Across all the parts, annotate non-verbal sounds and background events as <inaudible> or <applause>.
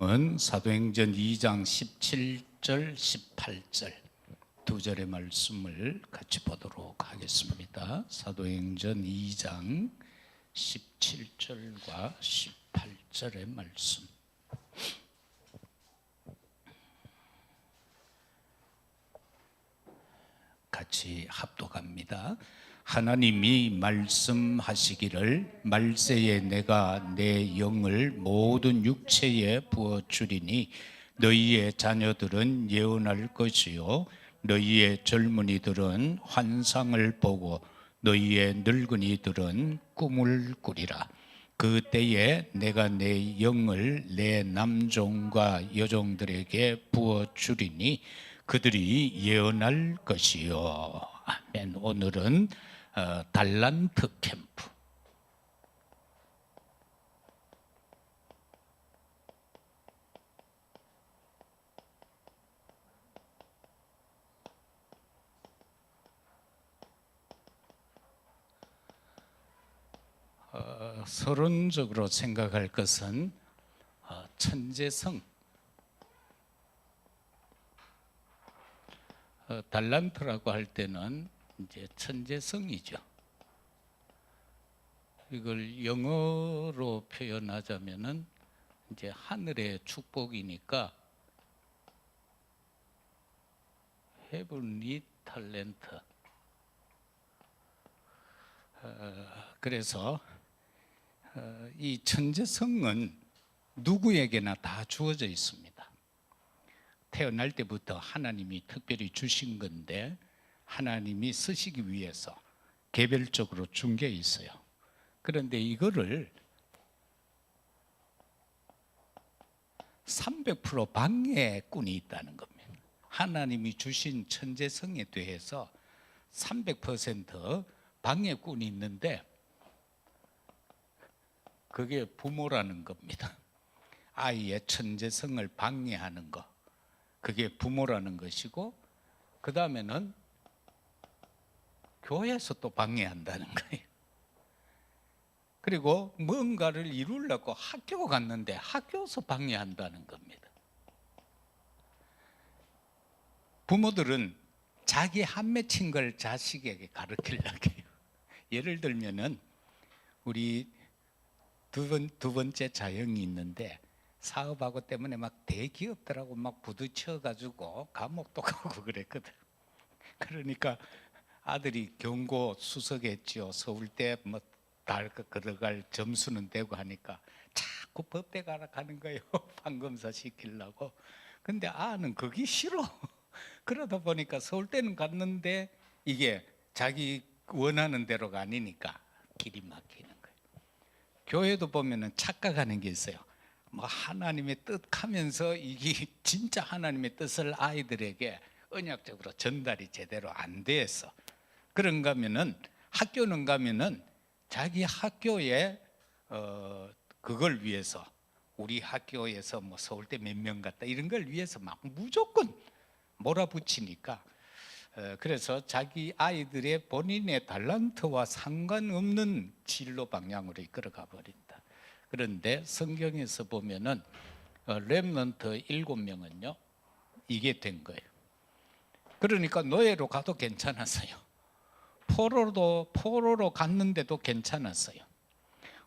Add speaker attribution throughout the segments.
Speaker 1: 말씀은 사도행전 2장 17절 18절 두 절의 말씀을 같이 보도록 하겠습니다. 사도행전 2장 17절과 18절의 말씀. 같이 합독합니다. 하나님이 말씀하시기를 말세에 내가 내 영을 모든 육체에 부어 주리니 너희의 자녀들은 예언할 것이요 너희의 젊은이들은 환상을 보고 너희의 늙은이들은 꿈을 꾸리라. 그 때에 내가 내 영을 내 남종과 여종들에게 부어 주리니 그들이 예언할 것이요. 아멘. 오늘은 어, 달란트 캠프. 어, 서론적으로 생각할 것은 어, 천재성. 어, 달란트라고 할 때는 이제 천재성이죠. 이걸 영어로 표현하자면은 이제 하늘의 축복이니까 heavenly talent. 어, 그래서 어, 이 천재성은 누구에게나 다 주어져 있습니다. 태어날 때부터 하나님이 특별히 주신 건데 하나님이 쓰시기 위해서 개별적으로 준 게 있어요. 그런데 이거를 300% 방해꾼이 있다는 겁니다. 하나님이 주신 천재성에 대해서 300% 방해꾼이 있는데 그게 부모라는 겁니다. 아이의 천재성을 방해하는 것. 그게 부모라는 것이고 그 다음에는 교회에서 또 방해한다는 거예요. 그리고 뭔가를 이루려고 학교 갔는데 학교에서 방해한다는 겁니다. 부모들은 자기 한 맺힌 걸 자식에게 가르치려고 해요. 예를 들면은 우리 두, 번, 두 번째 자영이 있는데 사업하고 때문에 막 대기업들하고 막 부딪혀 가지고 감옥도 <laughs> 가고 그랬거든. 그러니까 아들이 경고 수석했지요. 서울대 뭐달 들어갈 점수는 되고 하니까 자꾸 법대 가라 가는 거예요. <laughs> 판검사 시키려고. 근데 아는 그게 싫어. <laughs> 그러다 보니까 서울대는 갔는데 이게 자기 원하는 대로가 아니니까 길이 막히는 거예요. 교회도 보면은 착각하는 게 있어요. 뭐 하나님의 뜻 하면서 이게 <laughs> 진짜 하나님의 뜻을 아이들에게 언약적으로 전달이 제대로 안 돼서 그런가 하면은 학교는 가면은 자기 학교에 어 그걸 위해서 우리 학교에서 뭐 서울대 몇 명 갔다 이런 걸 위해서 막 무조건 몰아붙이니까 어, 그래서 자기 아이들의 본인의 달란트와 상관없는 진로 방향으로 이끌어가 버린다. 그런데 성경에서 보면은 어, 렘넌트 일곱 명은요 이게 된 거예요. 그러니까 노예로 가도 괜찮았어요. 포로도 포로로 갔는데도 괜찮았어요.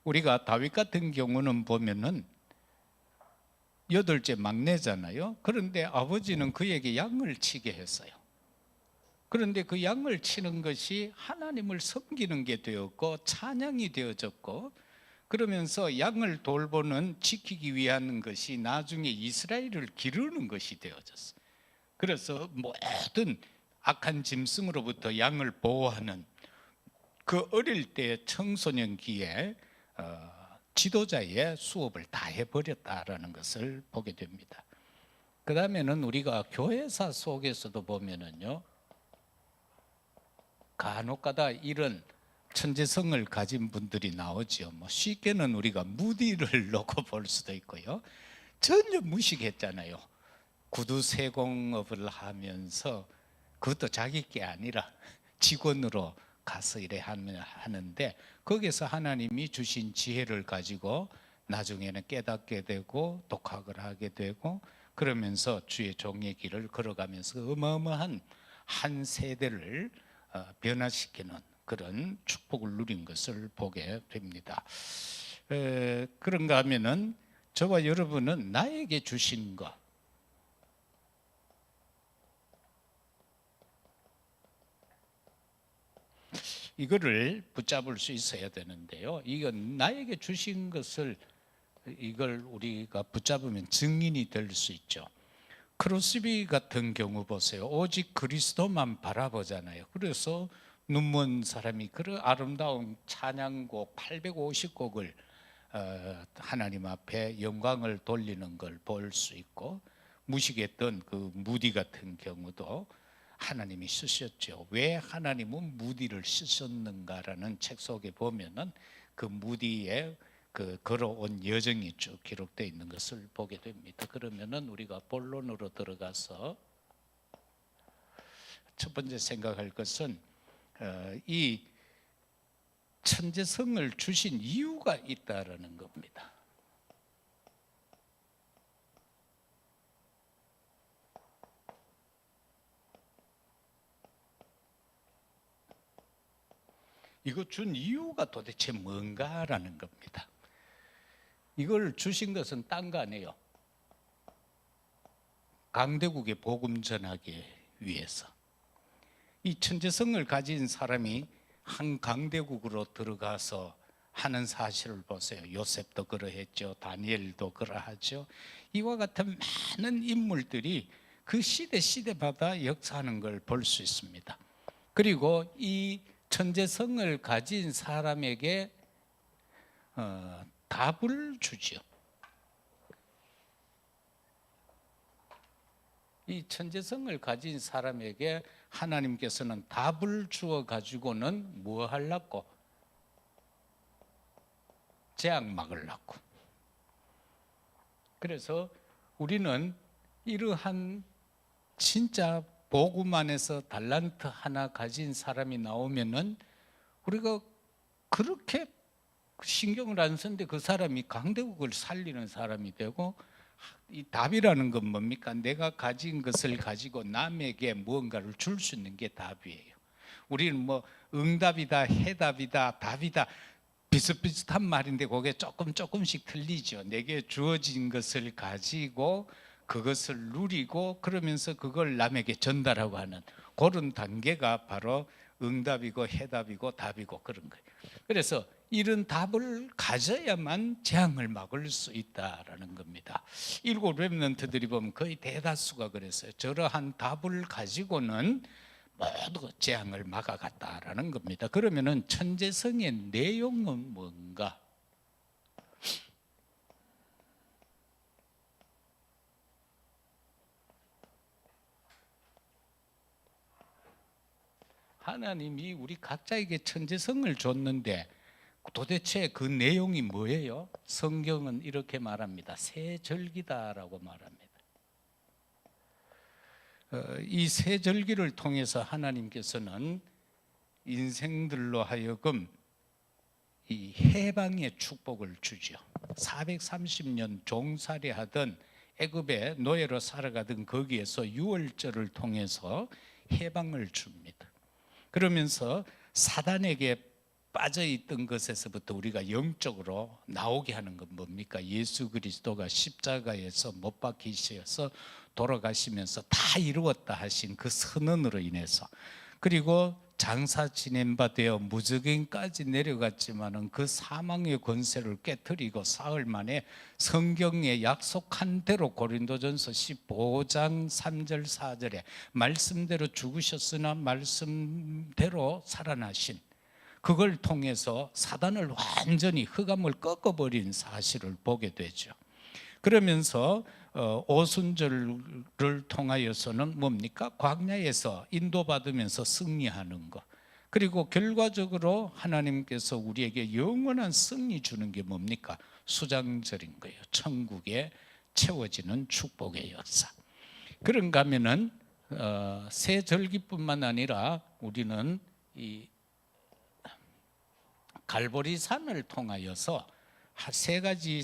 Speaker 1: 우리가 다윗 같은 경우는 보면은 여덟째 막내잖아요. 그런데 아버지는 그에게 양을 치게 했어요. 그런데 그 양을 치는 것이 하나님을 섬기는 게 되었고 찬양이 되어졌고 그러면서 양을 돌보는 지키기 위한 것이 나중에 이스라엘을 기르는 것이 되어졌어요. 그래서 모든 악한 짐승으로부터 양을 보호하는 그 어릴 때 청소년기에 어, 지도자의 수업을 다 해버렸다라는 것을 보게 됩니다. 그 다음에는 우리가 교회사 속에서도 보면은요, 간혹가다 이런 천재성을 가진 분들이 나오죠. 뭐 쉽게는 우리가 무디를 <laughs> 놓고 볼 수도 있고요. 전혀 무식했잖아요. 구두 세공업을 하면서 그것도 자기 게 아니라 <laughs> 직원으로 가서 일해 하는데 거기서 하나님이 주신 지혜를 가지고 나중에는 깨닫게 되고 독학을 하게 되고 그러면서 주의 종의 길을 걸어가면서 어마어마한 한 세대를 어, 변화시키는 그런 축복을 누린 것을 보게 됩니다. 에, 그런가 하면은 저와 여러분은 나에게 주신 것 이거를 붙잡을 수 있어야 되는데요. 이건 나에게 주신 것을 이걸 우리가 붙잡으면 증인이 될 수 있죠. 크로스비 같은 경우 보세요. 오직 그리스도만 바라보잖아요. 그래서 눈먼 사람이 그런 아름다운 찬양곡 850곡을 어, 하나님 앞에 영광을 돌리는 걸 볼 수 있고 무식했던 그 무디 같은 경우도 하나님이 쓰셨죠. 왜 하나님은 무디를 쓰셨는가라는 책 속에 보면은 그 무디의 그 걸어온 여정이 쭉 기록되어 있는 것을 보게 됩니다. 그러면은 우리가 본론으로 들어가서 첫 번째 생각할 것은 어, 이 천재성을 주신 이유가 있다라는 겁니다. 이거 준 이유가 도대체 뭔가라는 겁니다. 이걸 주신 것은 딴 거 아니에요. 강대국에 복음 전하기 위해서. 이 천재성을 가진 사람이 한 강대국으로 들어가서 하는 사실을 보세요. 요셉도 그러했죠. 다니엘도 그러하죠. 이와 같은 많은 인물들이 그 시대 시대마다 역사하는 걸 볼 수 있습니다. 그리고 이 천재성을 가진 사람에게 어, 답을 주죠. 이 천재성을 가진 사람에게 하나님께서는 답을 주어 가지고는 뭐 하려고 재앙 막으려고. 그래서 우리는 이러한 진짜 안에서 달란트 하나 가진 사람이 나오면은 우리가 그렇게 신경을 안 쓰는데 그 사람이 강대국을 살리는 사람이 되고 이 답이라는 건 뭡니까? 내가 가진 것을 가지고 남에게 무언가를 줄 수 있는 게 답이에요. 우리는 뭐 응답이다, 해답이다, 답이다 비슷비슷한 말인데 그게 조금 조금씩 틀리죠. 내게 주어진 것을 가지고 그것을 누리고 그러면서 그걸 남에게 전달하고 하는 그런 단계가 바로 응답이고 해답이고 답이고 그런 거예요. 그래서 이런 답을 가져야만 재앙을 막을 수 있다라는 겁니다. 일곱 렘넌트들이 보면 거의 대다수가 그랬어요. 저러한 답을 가지고는 모두 재앙을 막아갔다라는 겁니다. 그러면은 천재성의 내용은 뭔가? 하나님이 우리 각자에게 천재성을 줬는데 도대체 그 내용이 뭐예요? 성경은 이렇게 말합니다. 새 절기다라고 말합니다. 어, 이새 절기를 통해서 하나님께서는 인생들로 하여금 이 해방의 축복을 주죠. 430년 종살이 하던 애굽의 노예로 살아가던 거기에서 유월절을 통해서 해방을 줍니다. 그러면서 사단에게 빠져 있던 것에서부터 우리가 영적으로 나오게 하는 건 뭡니까? 예수 그리스도가 십자가에서 못 박히셔서 돌아가시면서 다 이루었다 하신 그 선언으로 인해서 그리고 장사 지낸 바 되어 무적인까지 내려갔지만은 그 사망의 권세를 깨뜨리고 사흘 만에 성경에 약속한 대로 고린도전서 15장 3절 4절에 말씀대로 죽으셨으나 말씀대로 살아나신 그걸 통해서 사단을 완전히 흑암을 꺾어버린 사실을 보게 되죠. 그러면서 어, 오순절을 통하여서는 뭡니까? 광야에서 인도받으면서 승리하는 것. 그리고 결과적으로 하나님께서 우리에게 영원한 승리 주는 게 뭡니까? 수장절인 거예요. 천국에 채워지는 축복의 역사. 그런가 하면은 어, 새 절기뿐만 아니라 우리는 이 갈보리 산을 통하여서 하- 세 가지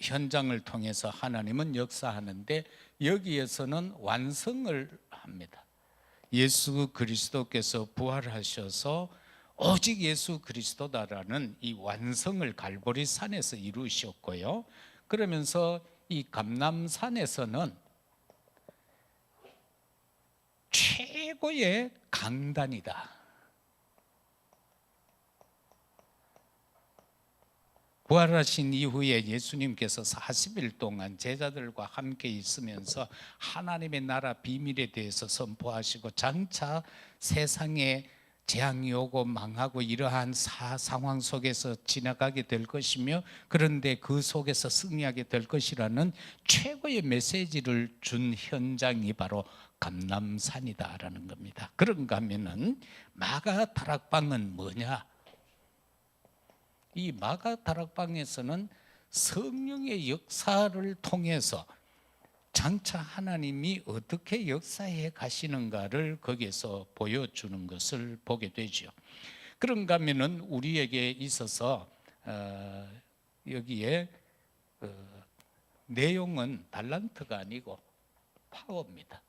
Speaker 1: 현장을 통해서 하나님은 역사하는데 여기에서는 완성을 합니다. 예수 그리스도께서 부활하셔서 오직 예수 그리스도다라는 이 완성을 갈보리 산에서 이루셨고요. 그러면서 이 감남산에서는 최고의 강단이다. 부활하신 이후에 예수님께서 40일 동안 제자들과 함께 있으면서 하나님의 나라 비밀에 대해서 선포하시고 장차 세상에 재앙이 오고 망하고 이러한 사, 상황 속에서 지나가게 될 것이며 그런데 그 속에서 승리하게 될 것이라는 최고의 메시지를 준 현장이 바로 감남산이다라는 겁니다. 그런가 하면은 마가 다락방은 뭐냐? 이 마가 다락방에서는 성령의 역사를 통해서 장차 하나님이 어떻게 역사해 가시는가를 거기에서 보여주는 것을 보게 되죠. 그런가 하면은 우리에게 있어서 어, 여기에 어, 내용은 달란트가 아니고 파워입니다.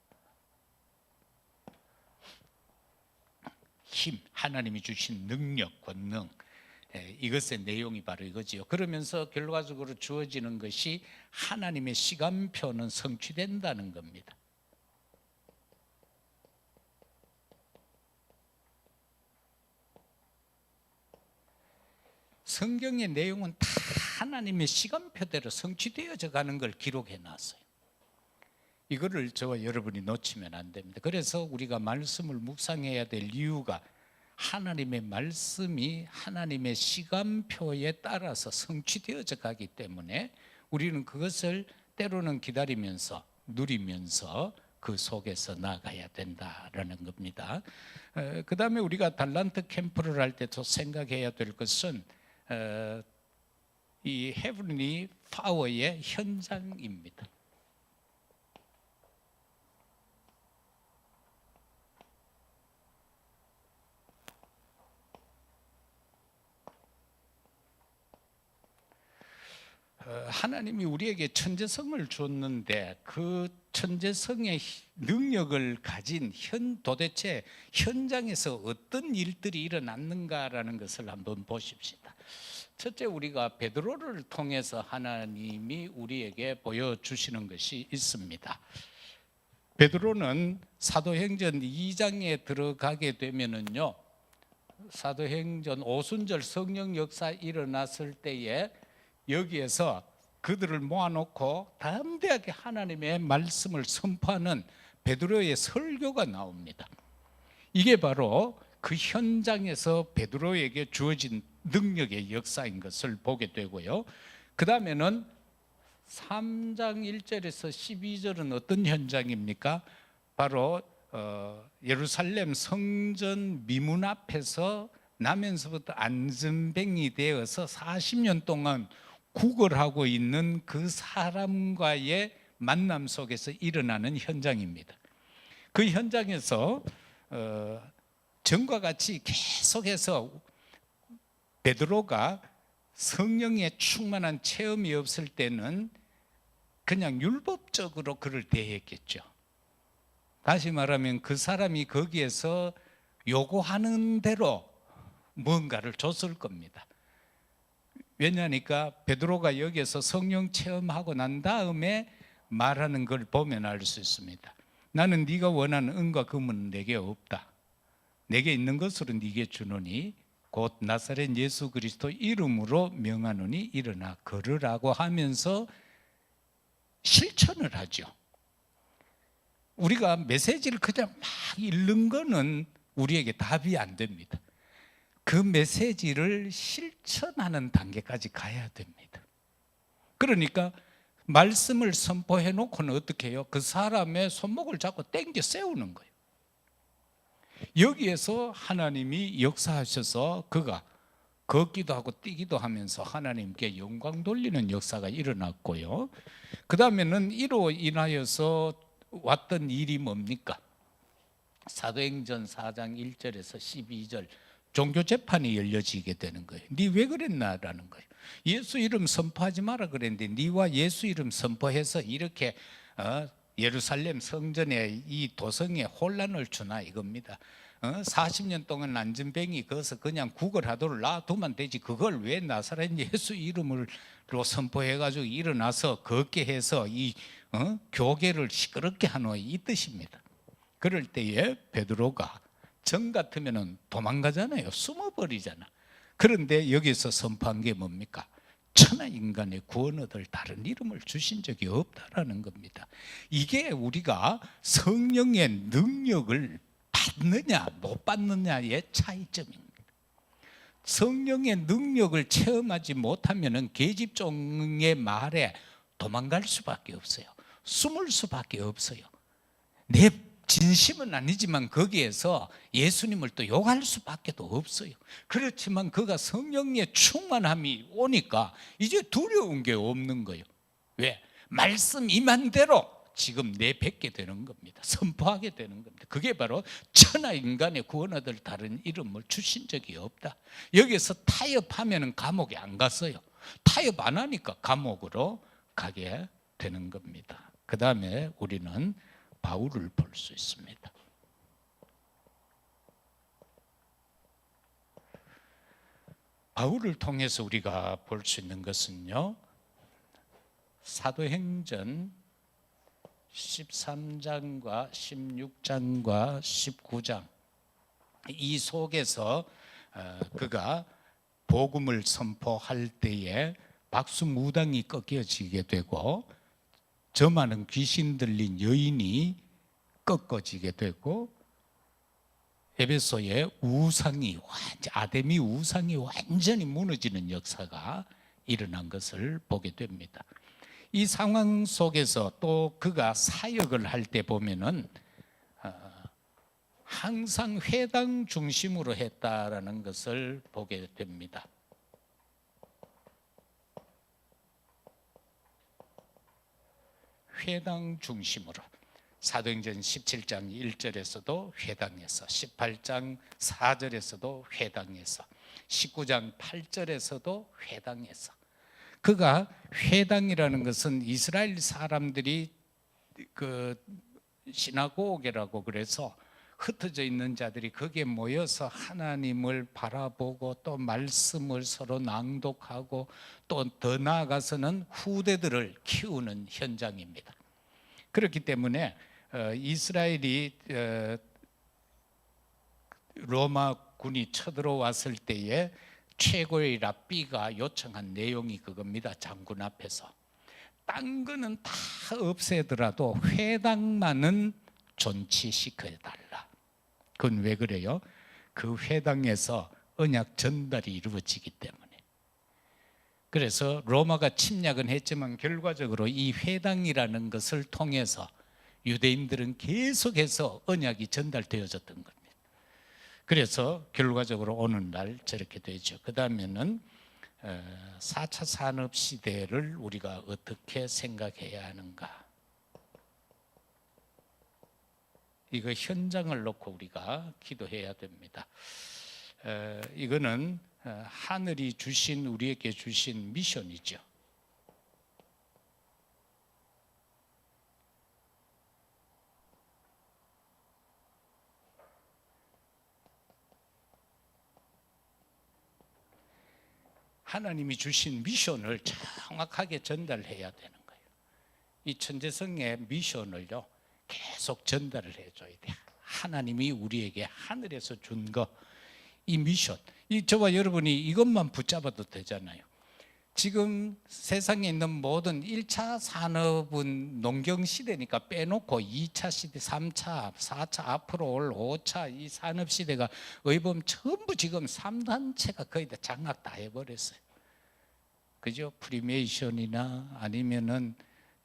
Speaker 1: 힘, 하나님이 주신 능력, 권능, 예, 이것의 내용이 바로 이거지요. 그러면서 결과적으로 주어지는 것이 하나님의 시간표는 성취된다는 겁니다. 성경의 내용은 다 하나님의 시간표대로 성취되어져 가는 걸 기록해 놨어요. 이거를 저와 여러분이 놓치면 안 됩니다. 그래서 우리가 말씀을 묵상해야 될 이유가 하나님의 말씀이 하나님의 시간표에 따라서 성취되어져 가기 때문에 우리는 그것을 때로는 기다리면서 누리면서 그 속에서 나가야 된다라는 겁니다. 그 다음에 우리가 달란트 캠프를 할 때도 생각해야 될 것은 어, 이 헤븐리 파워의 현장입니다. 하나님이 우리에게 천재성을 줬는데 그 천재성의 능력을 가진 현 도대체 현장에서 어떤 일들이 일어났는가라는 것을 한번 보십시다. 첫째 우리가 베드로를 통해서 하나님이 우리에게 보여주시는 것이 있습니다. 베드로는 사도행전 2장에 들어가게 되면은요. 사도행전 오순절 성령 역사 일어났을 때에 여기에서 그들을 모아놓고 담대하게 하나님의 말씀을 선포하는 베드로의 설교가 나옵니다. 이게 바로 그 현장에서 베드로에게 주어진 능력의 역사인 것을 보게 되고요. 그 다음에는 3장 1절에서 12절은 어떤 현장입니까? 바로 어, 예루살렘 성전 미문 앞에서 나면서부터 안전뱅이 되어서 40년 동안 구걸하고 있는 그 사람과의 만남 속에서 일어나는 현장입니다. 그 현장에서 어, 전과 같이 계속해서 베드로가 성령의 충만한 체험이 없을 때는 그냥 율법적으로 그를 대했겠죠. 다시 말하면 그 사람이 거기에서 요구하는 대로 뭔가를 줬을 겁니다. 왜냐니까 베드로가 여기에서 성령 체험하고 난 다음에 말하는 걸 보면 알 수 있습니다. 나는 네가 원하는 은과 금은 내게 없다. 내게 있는 것으로 네게 주노니 곧 나사렛 예수 그리스도 이름으로 명하노니 일어나 걸으라고 하면서 실천을 하죠. 우리가 메시지를 그냥 막 읽는 거는 우리에게 답이 안 됩니다. 그 메시지를 실천하는 단계까지 가야 됩니다. 그러니까 말씀을 선포해 놓고는 어떻게 해요? 그 사람의 손목을 잡고 땡겨 세우는 거예요. 여기에서 하나님이 역사하셔서 그가 걷기도 하고 뛰기도 하면서 하나님께 영광 돌리는 역사가 일어났고요. 그 다음에는 이로 인하여서 왔던 일이 뭡니까? 사도행전 4장 1절에서 12절 종교 재판이 열려지게 되는 거예요. 네 왜 그랬나라는 거예요. 예수 이름 선포하지 마라 그랬는데 네와 예수 이름 선포해서 이렇게 어, 예루살렘 성전에 이 도성에 혼란을 주나 이겁니다. 어? 40년 동안 안전뱅이 거기서 그냥 구걸하도록 놔두면 되지 그걸 왜 나사렛 예수 이름으로 선포해가지고 일어나서 걷게 해서 이 어? 교계를 시끄럽게 하노 이 뜻입니다. 그럴 때에 베드로가 정 같으면은 도망가잖아요. 숨어버리잖아. 그런데 여기서 선포한 게 뭡니까? 천하 인간의 구원 얻을 다른 이름을 주신 적이 없다라는 겁니다. 이게 우리가 성령의 능력을 받느냐 못 받느냐의 차이점입니다. 성령의 능력을 체험하지 못하면은 계집종의 말에 도망갈 수밖에 없어요. 숨을 수밖에 없어요. 내 진심은 아니지만 거기에서 예수님을 또 욕할 수밖에 도 없어요. 그렇지만 그가 성령의 충만함이 오니까 이제 두려운 게 없는 거예요. 왜? 말씀 임한 대로 지금 내뱉게 되는 겁니다. 선포하게 되는 겁니다. 그게 바로 천하 인간의 구원 얻을 다른 이름을 주신 적이 없다. 여기서 타협하면 감옥에 안 갔어요. 타협 안 하니까 감옥으로 가게 되는 겁니다. 그 다음에 우리는 바울을 볼 수 있습니다. 바울을 통해서 우리가 볼 수 있는 것은요. 사도행전 13장과 16장과 19장 이 속에서 어, 그가 복음을 선포할 때에 박수 무당이 꺾여지게 되고 저 많은 귀신 들린 여인이 꺾어지게 되고 에베소의 우상이 완전 아데미 우상이 완전히 무너지는 역사가 일어난 것을 보게 됩니다. 이 상황 속에서 또 그가 사역을 할 때 보면은 어, 항상 회당 중심으로 했다라는 것을 보게 됩니다. 회당 중심으로. 사도행전 17장 1절에서도 회당에서 18장 4절에서도 회당에서 19장 8절에서도 회당에서. 그가 회당이라는 것은 이스라엘 사람들이 그 시나고게라고 그래서 흩어져 있는 자들이 거기에 모여서 하나님을 바라보고 또 말씀을 서로 낭독하고 또 더 나아가서는 후대들을 키우는 현장입니다. 그렇기 때문에 어, 이스라엘이 어, 로마 군이 쳐들어왔을 때에 최고의 랍비가 요청한 내용이 그겁니다. 장군 앞에서 딴 거는 다 없애더라도 회당만은 존치시켜 달라. 그건 왜 그래요? 그 회당에서 언약 전달이 이루어지기 때문에. 그래서 로마가 침략은 했지만 결과적으로 이 회당이라는 것을 통해서 유대인들은 계속해서 언약이 전달되어졌던 겁니다. 그래서 결과적으로 오늘날 저렇게 되죠. 그 다음에는 4차 산업 시대를 우리가 어떻게 생각해야 하는가? 이거 현장을 놓고 우리가 기도해야 됩니다. 이거는 하늘이 주신 우리에게 주신 미션이죠. 하나님이 주신 미션을 정확하게 전달해야 되는 거예요. 이 천재성의 미션을요 계속 전달을 해줘야 돼. 하나님이 우리에게 하늘에서 준 거, 이 미션, 이 저와 여러분이 이것만 붙잡아도 되잖아요. 지금 세상에 있는 모든 1차 산업은 농경 시대니까 빼놓고 2차 시대, 3차, 4차 앞으로 올 5차 이 산업 시대가 의보면 전부 지금 3단체가 거의 다 장악 다 해버렸어요. 그죠? 프리메이션이나 아니면은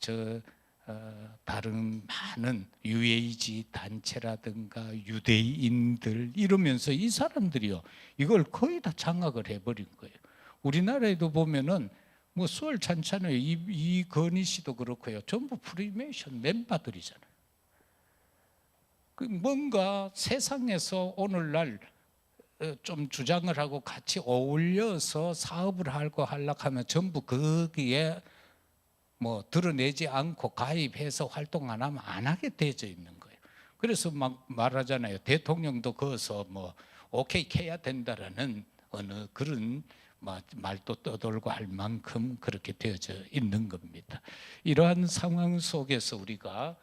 Speaker 1: 저 어, 다른 많은 UAG 단체라든가 유대인들 이러면서 이 사람들이요 이걸 거의 다 장악을 해버린 거예요. 우리나라에도 보면은 뭐 수월 찬찬의 이, 이 건희 씨도 그렇고요. 전부 프리메이션 멤버들이잖아요. 그 뭔가 세상에서 오늘날 어, 좀 주장을 하고 같이 어울려서 사업을 하고 하려고 하면 전부 거기에 뭐 드러내지 않고 가입해서 활동 안 하면 안 하게 되어 있는 거예요. 그래서 막 말하잖아요. 대통령도 거기서 뭐 오케이 해야 된다라는 어느 그런 마- 말도 떠돌고 할 만큼 그렇게 되어져 있는 겁니다. 이러한 상황 속에서 우리가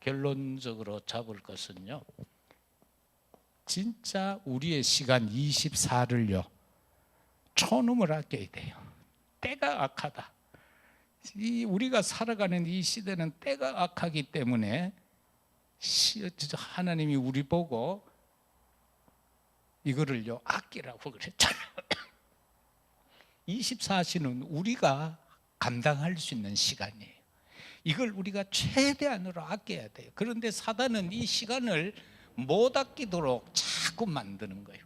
Speaker 1: 결론적으로 잡을 것은요. 진짜 우리의 시간 24를요. 초놈을 아껴야 돼요. 때가 악하다. 이 우리가 살아가는 이 시대는 때가 악하기 때문에 시- 하나님이 우리 보고 이거를요 아끼라고 그랬잖아요. <coughs> 24시는 우리가 감당할 수 있는 시간이에요. 이걸 우리가 최대한으로 아껴야 돼요. 그런데 사단은 이 시간을 못 아끼도록 자꾸 만드는 거예요.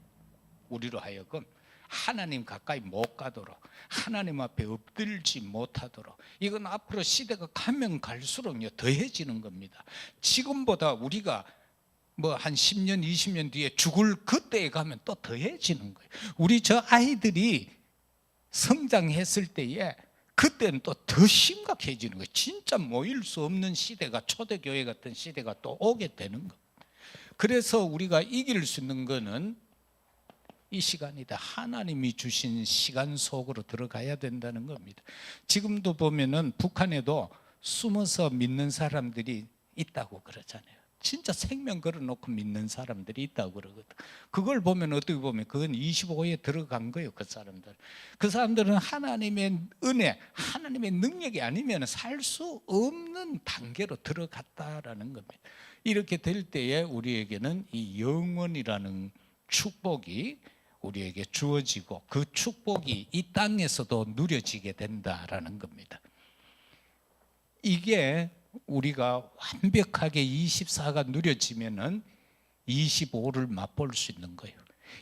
Speaker 1: 우리로 하여금 하나님 가까이 못 가도록 하나님 앞에 엎들지 못하도록 이건 앞으로 시대가 가면 갈수록요 더해지는 겁니다. 지금보다 우리가 뭐 한 10년, 20년 뒤에 죽을 그때에 가면 또 더해지는 거예요. 우리 저 아이들이 성장했을 때에 그때는 또 더 심각해지는 거예요. 진짜 모일 수 없는 시대가 초대교회 같은 시대가 또 오게 되는 거예요. 그래서 우리가 이길 수 있는 거는 이 시간이다. 하나님이 주신 시간 속으로 들어가야 된다는 겁니다. 지금도 보면은 북한에도 숨어서 믿는 사람들이 있다고 그러잖아요. 진짜 생명 걸어놓고 믿는 사람들이 있다고 그러거든. 그걸 보면 어떻게 보면 그건 25에 들어간 거예요. 그 사람들. 그 사람들은 하나님의 은혜, 하나님의 능력이 아니면 살 수 없는 단계로 들어갔다라는 겁니다. 이렇게 될 때에 우리에게는 이 영원이라는 축복이 우리에게 주어지고 그 축복이 이 땅에서도 누려지게 된다라는 겁니다. 이게 우리가 완벽하게 24가 누려지면은 25를 맛볼 수 있는 거예요.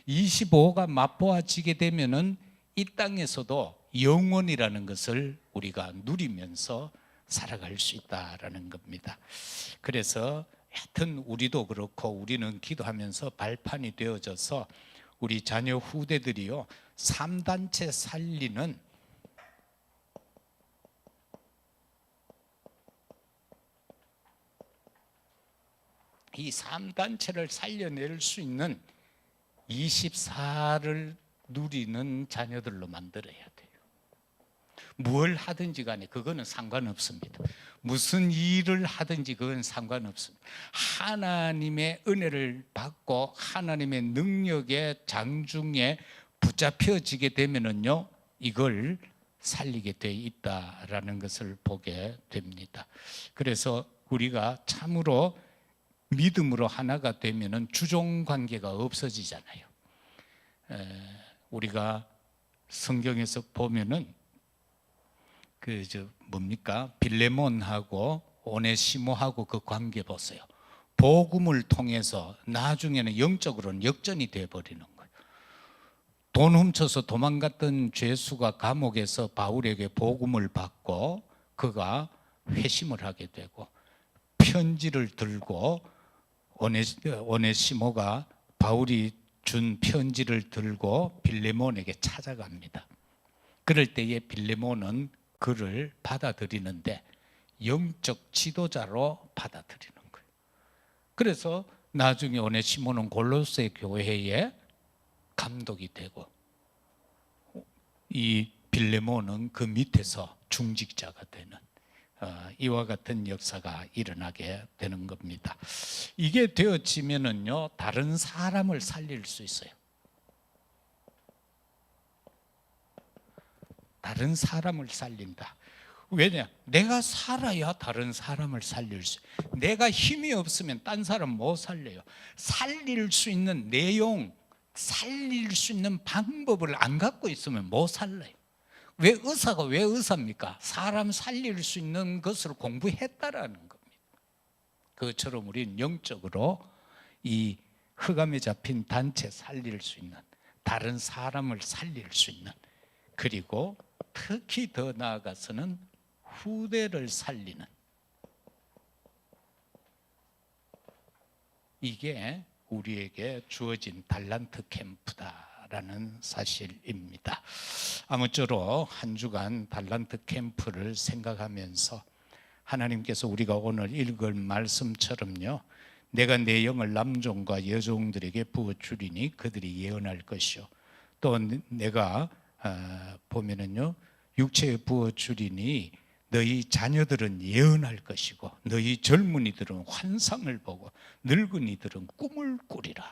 Speaker 1: 25가 맛보아지게 되면은 이 땅에서도 영원이라는 것을 우리가 누리면서 살아갈 수 있다라는 겁니다. 그래서 하여튼 우리도 그렇고 우리는 기도하면서 발판이 되어져서 우리 자녀 후대들이요 3단체 살리는 이 3단체를 살려낼 수 있는 24를 누리는 자녀들로 만들어야 돼요. 뭘 하든지 간에 그거는 상관없습니다. 무슨 일을 하든지 그건 상관없습니다. 하나님의 은혜를 받고 하나님의 능력의 장중에 붙잡혀지게 되면은요, 이걸 살리게 돼 있다라는 것을 보게 됩니다. 그래서 우리가 참으로 믿음으로 하나가 되면은 주종 관계가 없어지잖아요. 에, 우리가 성경에서 보면은 그 저 뭡니까 빌레몬하고 오네시모하고 그 관계 보세요. 복음을 통해서 나중에는 영적으로는 역전이 돼 버리는 거예요. 돈 훔쳐서 도망갔던 죄수가 감옥에서 바울에게 복음을 받고 그가 회심을 하게 되고 편지를 들고 오네, 오네시모가 바울이 준 편지를 들고 빌레몬에게 찾아갑니다. 그럴 때에 빌레몬은 그를 받아들이는데 영적 지도자로 받아들이는 거예요. 그래서 나중에 오네시모는 골로새 교회의 감독이 되고 이 빌레몬은 그 밑에서 중직자가 되는 어, 이와 같은 역사가 일어나게 되는 겁니다. 이게 되어지면은요 다른 사람을 살릴 수 있어요. 다른 사람을 살린다. 왜냐? 내가 살아야 다른 사람을 살릴 수. 내가 힘이 없으면 딴 사람 못 살려요. 살릴 수 있는 내용, 살릴 수 있는 방법을 안 갖고 있으면 못 살려요. 왜 의사가 왜 의사입니까? 사람 살릴 수 있는 것을 공부했다라는 겁니다. 그처럼 우리는 영적으로 이 흑암에 잡힌 단체 살릴 수 있는 다른 사람을 살릴 수 있는 그리고 특히 더 나아가서는 후대를 살리는 이게 우리에게 주어진 달란트 캠프다라는 사실입니다. 아무쪼록 한 주간 달란트 캠프를 생각하면서 하나님께서 우리가 오늘 읽을 말씀처럼요. 내가 내 영을 남종과 여종들에게 부어 주리니 그들이 예언할 것이요. 또 내가 어, 보면은요. 육체에 부어 주리니 너희 자녀들은 예언할 것이고 너희 젊은이들은 환상을 보고 늙은이들은 꿈을 꾸리라.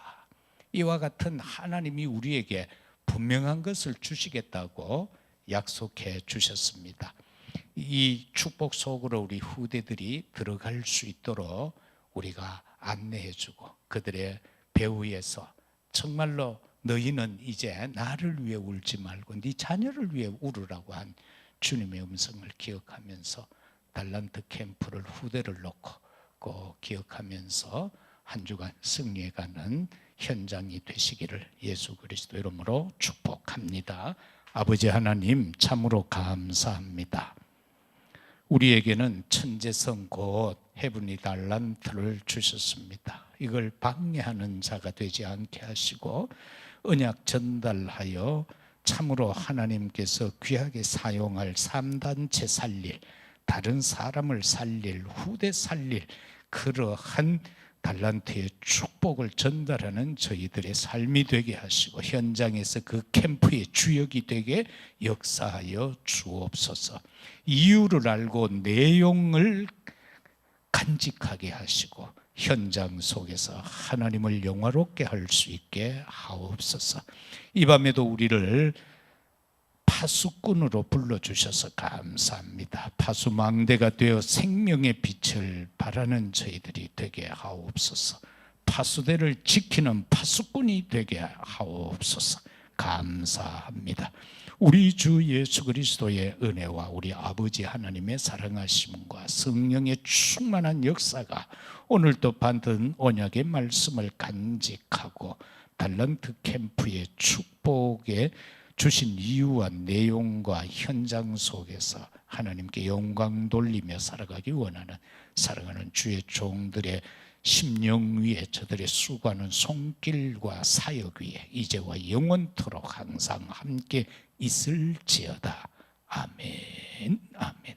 Speaker 1: 이와 같은 하나님이 우리에게 분명한 것을 주시겠다고 약속해 주셨습니다. 이 축복 속으로 우리 후대들이 들어갈 수 있도록 우리가 안내해 주고 그들의 배후에서 정말로 너희는 이제 나를 위해 울지 말고 네 자녀를 위해 울으라고 한 주님의 음성을 기억하면서 달란트 캠프를 후대를 놓고 꼭 기억하면서 한 주간 승리해 가는 현장이 되시기를 예수 그리스도 이름으로 축복합니다. 아버지 하나님 참으로 감사합니다. 우리에게는 천재성 곧 해분이 달란트를 주셨습니다. 이걸 방해하는 자가 되지 않게 하시고 언약 전달하여 참으로 하나님께서 귀하게 사용할 삼단체 살릴 다른 사람을 살릴 후대 살릴 그러한 달란트의 축복을 전달하는 저희들의 삶이 되게 하시고 현장에서 그 캠프의 주역이 되게 역사하여 주옵소서. 이유를 알고 내용을 간직하게 하시고 현장 속에서 하나님을 영화롭게 할 수 있게 하옵소서. 이 밤에도 우리를 파수꾼으로 불러주셔서 감사합니다. 파수망대가 되어 생명의 빛을 발하는 저희들이 되게 하옵소서. 파수대를 지키는 파수꾼이 되게 하옵소서. 감사합니다. 우리 주 예수 그리스도의 은혜와 우리 아버지 하나님의 사랑하심과 성령의 충만한 역사가 오늘도 받은 언약의 말씀을 간직하고 달란트 캠프의 축복에 주신 이유와 내용과 현장 속에서 하나님께 영광 돌리며 살아가기 원하는 사랑하는 주의 종들의 심령 위에 저들의 수고하는 손길과 사역 위에 이제와 영원토록 항상 함께 있을지어다. 아멘. 아멘.